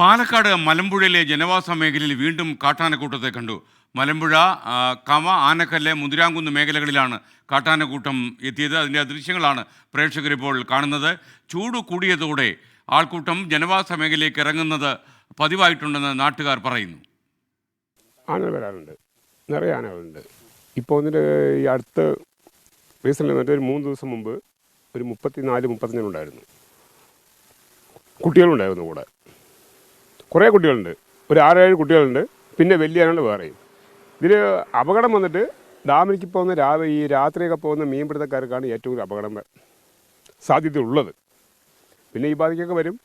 പാലക്കാട് മലമ്പുഴയിലെ ജനവാസ മേഖലയിൽ വീണ്ടും കാട്ടാനക്കൂട്ടത്തെ കണ്ടു. മലമ്പുഴ കമ ആനക്കല്ല് മുതിരാങ്കുന്ന് മേഖലകളിലാണ് കാട്ടാനക്കൂട്ടം എത്തിയത്. അതിന്റെ ദൃശ്യങ്ങളാണ് പ്രേക്ഷകർ ഇപ്പോൾ കാണുന്നത്. ചൂട് കൂടിയതോടെ ആൾക്കൂട്ടം ജനവാസ മേഖലയിലേക്ക് ഇറങ്ങുന്നത് പതിവായിട്ടുണ്ടെന്ന് നാട്ടുകാർ പറയുന്നു. ആനകൾ വരാറുണ്ട്. നിറയെ ആനകളുണ്ട്. ഇപ്പോൾ ഇതിന്റെ ഈ അടുത്ത റീസണിൽ വന്നിട്ട് ഒരു മൂന്ന് ദിവസം മുമ്പ് ഒരു മുപ്പത്തി നാല് മുപ്പത്തഞ്ചിനുണ്ടായിരുന്നു കുട്ടികളുണ്ടായിരുന്നു കൂടെ. കുറേ കുട്ടികളുണ്ട്. ഒരു ആറേഴ് കുട്ടികളുണ്ട്. പിന്നെ വലിയ ആനകൾ വേറെയും. ഇതിൽ അപകടം വന്നിട്ട് ഡാമിലേക്ക് പോകുന്ന രാവിലെ ഈ രാത്രിയൊക്കെ പോകുന്ന മീൻപിടുത്തക്കാർക്കാണ് ഏറ്റവും കൂടുതൽ അപകടം സാധ്യത ഉള്ളത് പിന്നെ ഈ ബാധിക്കൊക്കെ വരും.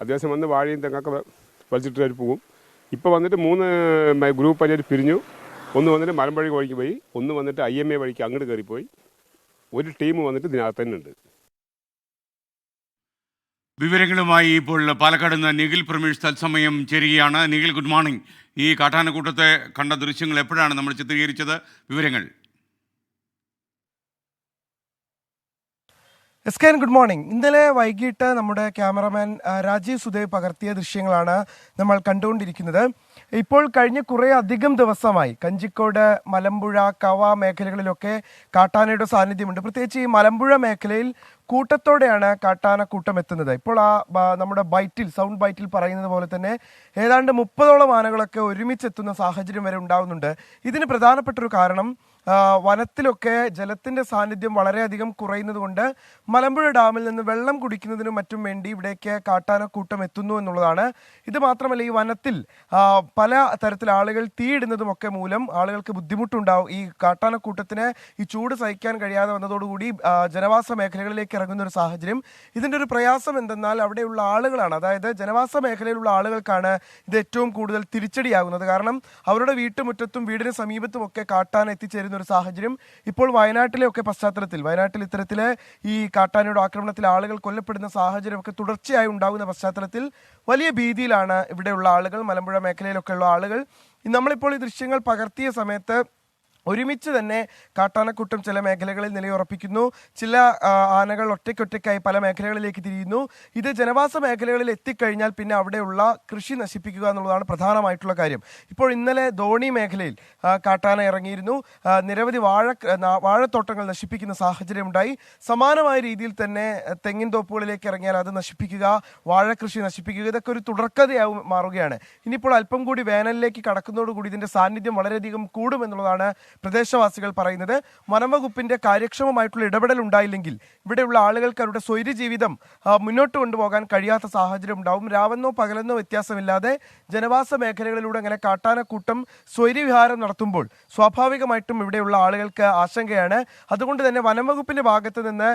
അത്യാവശ്യം വന്ന് വാഴയും തെങ്ങൊക്കെ വലിച്ചിട്ട് അവർ പോകും. ഇപ്പോൾ വന്നിട്ട് മൂന്ന് ഗ്രൂപ്പ് ആയിട്ട് പിരിഞ്ഞു. ഒന്ന് വന്നിട്ട് മലമ്പഴി വഴിക്ക് പോയി. ഒന്ന് വന്നിട്ട് ഐ എം എ വഴിക്ക് അങ്ങോട്ട് കയറിപ്പോയി ഒരു ടീം വന്നിട്ട് ഇതിനകത്ത് തന്നെ ഉണ്ട് വിവരങ്ങളുമായി ഇപ്പോൾ പാലക്കാട് നിന്ന് നിഖിൽ പ്രമേഷ് തത്സമയം ചേരുകയാണ്. നിഖിൽ ഗുഡ് മോർണിംഗ് ഈ കാട്ടാനക്കൂട്ടത്തെ കണ്ട ദൃശ്യങ്ങൾ എപ്പോഴാണ് നമ്മൾ ചിത്രീകരിച്ചത്? വിവരങ്ങൾ. S K good morning. ഇന്നലെ വൈകിട്ട് നമ്മുടെ ക്യാമറമാൻ രാജീവ് സുദേവ് പകർത്തിയ ദൃശ്യങ്ങളാണ് നമ്മൾ കണ്ടുകൊണ്ടിരിക്കുന്നത്. ഇപ്പോൾ കഴിഞ്ഞ കുറേ അധികം ദിവസമായി കഞ്ചിക്കോട് മലമ്പുഴ കവ മേഖലകളിലൊക്കെ കാട്ടാനയുടെ സാന്നിധ്യമുണ്ട്. പ്രത്യേകിച്ച് ഈ മലമ്പുഴ മേഖലയിൽ കൂട്ടത്തോടെയാണ് കാട്ടാന കൂട്ടം എത്തുന്നത്. ഇപ്പോൾ ആ നമ്മുടെ ബൈറ്റിൽ സൗണ്ട് ബൈറ്റിൽ പറയുന്നത് പോലെ തന്നെ ഏതാണ്ട് മുപ്പതോളം ആനകളൊക്കെ ഒരുമിച്ചെത്തുന്ന സാഹചര്യം വരെ ഉണ്ടാകുന്നുണ്ട് ഇതിന് പ്രധാനപ്പെട്ട ഒരു കാരണം വനത്തിലൊക്കെ ജലത്തിന്റെ സാന്നിധ്യം വളരെയധികം കുറയുന്നത് കൊണ്ട് മലമ്പുഴ ഡാമിൽ നിന്ന് വെള്ളം കുടിക്കുന്നതിനും മറ്റും വേണ്ടി ഇവിടേക്ക് കാട്ടാനക്കൂട്ടം എത്തുന്നു എന്നുള്ളതാണ്. ഇത് മാത്രമല്ല ഈ വനത്തിൽ പല തരത്തിൽ ആളുകൾ തീയിടുന്നതുമൊക്കെ മൂലം ആളുകൾക്ക് ബുദ്ധിമുട്ടുണ്ടാവും. ഈ കാട്ടാനക്കൂട്ടത്തിന് ഈ ചൂട് സഹിക്കാൻ കഴിയാതെ വന്നതോടുകൂടി ജനവാസ മേഖലകളിലേക്ക് ഇറങ്ങുന്ന ഒരു സാഹചര്യം. ഇതിന്റെ ഒരു പ്രയാസം എന്തെന്നാൽ അവിടെയുള്ള ആളുകളാണ്. അതായത് ജനവാസ മേഖലയിലുള്ള ആളുകൾക്കാണ് ഇത് ഏറ്റവും കൂടുതൽ തിരിച്ചടിയാകുന്നത്. കാരണം അവരുടെ വീട്ടുമുറ്റത്തും വീടിന് സമീപത്തുമൊക്കെ കാട്ടാന എത്തിച്ചേരുന്ന. ഒരു സാഹചര്യം ഇപ്പോൾ വയനാട്ടിലെ ഒക്കെ പശ്ചാത്തലത്തിൽ വയനാട്ടിൽ ഇത്തരത്തിലെ ഈ കാട്ടാനയുടെ ആക്രമണത്തിൽ ആളുകൾ കൊല്ലപ്പെടുന്ന സാഹചര്യമൊക്കെ തുടർച്ചയായി ഉണ്ടാകുന്ന പശ്ചാത്തലത്തിൽ വലിയ ഭീതിയിലാണ് ഇവിടെയുള്ള ആളുകൾ മലമ്പുഴ മേഖലയിലൊക്കെയുള്ള ആളുകൾ. നമ്മളിപ്പോൾ ഈ ദൃശ്യങ്ങൾ പകർത്തിയ സമയത്ത് ഒരുമിച്ച് തന്നെ കാട്ടാനക്കൂട്ടം ചില മേഖലകളിൽ നിലയുറപ്പിക്കുന്നു. ചില ആനകൾ ഒറ്റയ്ക്കൊറ്റയ്ക്കായി പല മേഖലകളിലേക്ക് തിരിയുന്നു. ഇത് ജനവാസ മേഖലകളിൽ എത്തിക്കഴിഞ്ഞാൽ പിന്നെ അവിടെയുള്ള കൃഷി നശിപ്പിക്കുക എന്നുള്ളതാണ് പ്രധാനമായിട്ടുള്ള കാര്യം. ഇപ്പോൾ ഇന്നലെ ധോണി മേഖലയിൽ കാട്ടാന ഇറങ്ങിയിരുന്നു. നിരവധി വാഴ വാഴത്തോട്ടങ്ങൾ നശിപ്പിക്കുന്ന സാഹചര്യം ഉണ്ടായി സമാനമായ രീതിയിൽ തന്നെ തെങ്ങിൻ തോപ്പുകളിലേക്ക് ഇറങ്ങിയാൽ അത് നശിപ്പിക്കുക വാഴ കൃഷി നശിപ്പിക്കുക ഇതൊക്കെ ഒരു തുടർക്കഥയാവും മാറുകയാണ്. ഇനിയിപ്പോൾ അല്പം കൂടി വേനലിലേക്ക് കടക്കുന്നതോടുകൂടി ഇതിന്റെ സാന്നിധ്യം വളരെയധികം കൂടുമെന്നുള്ളതാണ് പ്രദേശവാസികൾ പറയുന്നത് വനംവകുപ്പിന്റെ കാര്യക്ഷമമായിട്ടുള്ള ഇടപെടൽ ഉണ്ടായില്ലെങ്കിൽ ഇവിടെയുള്ള ആളുകൾക്ക് അവരുടെ സ്വൈര്യ ജീവിതം മുന്നോട്ട് കൊണ്ടുപോകാൻ കഴിയാത്ത സാഹചര്യം ഉണ്ടാവും. രാവെന്നോ പകലെന്നോ വ്യത്യാസമില്ലാതെ ജനവാസ മേഖലകളിലൂടെ അങ്ങനെ കാട്ടാനക്കൂട്ടം സ്വൈര്യവിഹാരം നടത്തുമ്പോൾ സ്വാഭാവികമായിട്ടും ഇവിടെയുള്ള ആളുകൾക്ക് ആശങ്കയാണ്. അതുകൊണ്ട് തന്നെ വനംവകുപ്പിന്റെ ഭാഗത്ത് നിന്ന്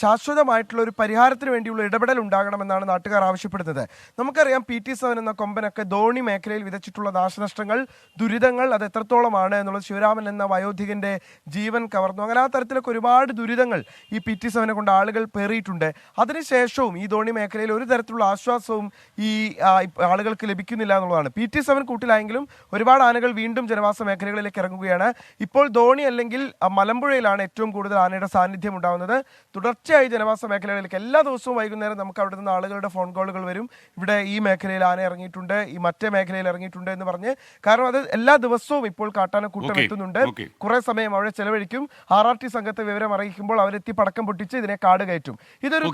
ശാശ്വതമായിട്ടുള്ള ഒരു പരിഹാരത്തിന് വേണ്ടിയുള്ള ഇടപെടൽ ഉണ്ടാകണമെന്നാണ് നാട്ടുകാർ ആവശ്യപ്പെടുന്നത്. നമുക്കറിയാം പി ടി സെവൻ എന്ന കൊമ്പനൊക്കെ ധോണി മേഖലയിൽ വിതച്ചിട്ടുള്ള നാശനഷ്ടങ്ങൾ ദുരിതങ്ങൾ അത് എത്രത്തോളമാണ് എന്നുള്ളത് ശിവരാമൻ എന്ന വയോധികന്റെ ജീവൻ കവർന്നു. അങ്ങനെ ആ തരത്തിലൊക്കെ ഒരുപാട് ദുരിതങ്ങൾ ഈ പി ടി സെവനെ കൊണ്ട് ആളുകൾ പേറിയിട്ടുണ്ട്. അതിനുശേഷവും ഈ ധോണി മേഖലയിൽ ഒരു തരത്തിലുള്ള ആശ്വാസവും ഈ ആളുകൾക്ക് ലഭിക്കുന്നില്ല എന്നുള്ളതാണ്. പി ടി സെവൻ കൂട്ടിലായെങ്കിലും ഒരുപാട് ആനകൾ വീണ്ടും ജനവാസ മേഖലകളിലേക്ക് ഇറങ്ങുകയാണ്. ഇപ്പോൾ ധോണി അല്ലെങ്കിൽ മലമ്പുഴയിലാണ് ഏറ്റവും കൂടുതൽ ആനയുടെ സാന്നിധ്യം ഉണ്ടാകുന്നത് തുടർച്ചയായി ജനവാസ മേഖലകളിലേക്ക് എല്ലാ ദിവസവും വൈകുന്നേരം നമുക്ക് അവിടെ നിന്ന് ആളുകളുടെ ഫോൺ കോളുകൾ വരും. ഇവിടെ ഈ മേഖലയിൽ ആന ഇറങ്ങിയിട്ടുണ്ട് ഈ മറ്റേ മേഖലയിൽ ഇറങ്ങിയിട്ടുണ്ട് എന്ന് പറഞ്ഞ്. കാരണം അത് എല്ലാ ദിവസവും ഇപ്പോൾ കാട്ടാനക്കൂട്ടം എത്തുന്നുണ്ട്. കുറെ സമയം അവിടെ ചെലവഴിക്കും. ആർ ആർ ടി സംഘത്തെ വിവരം അറിയിക്കുമ്പോൾ അവരെത്തി പടക്കം പൊട്ടിച്ച് ഇതിനെ കാട് കയറ്റും ഇതൊരു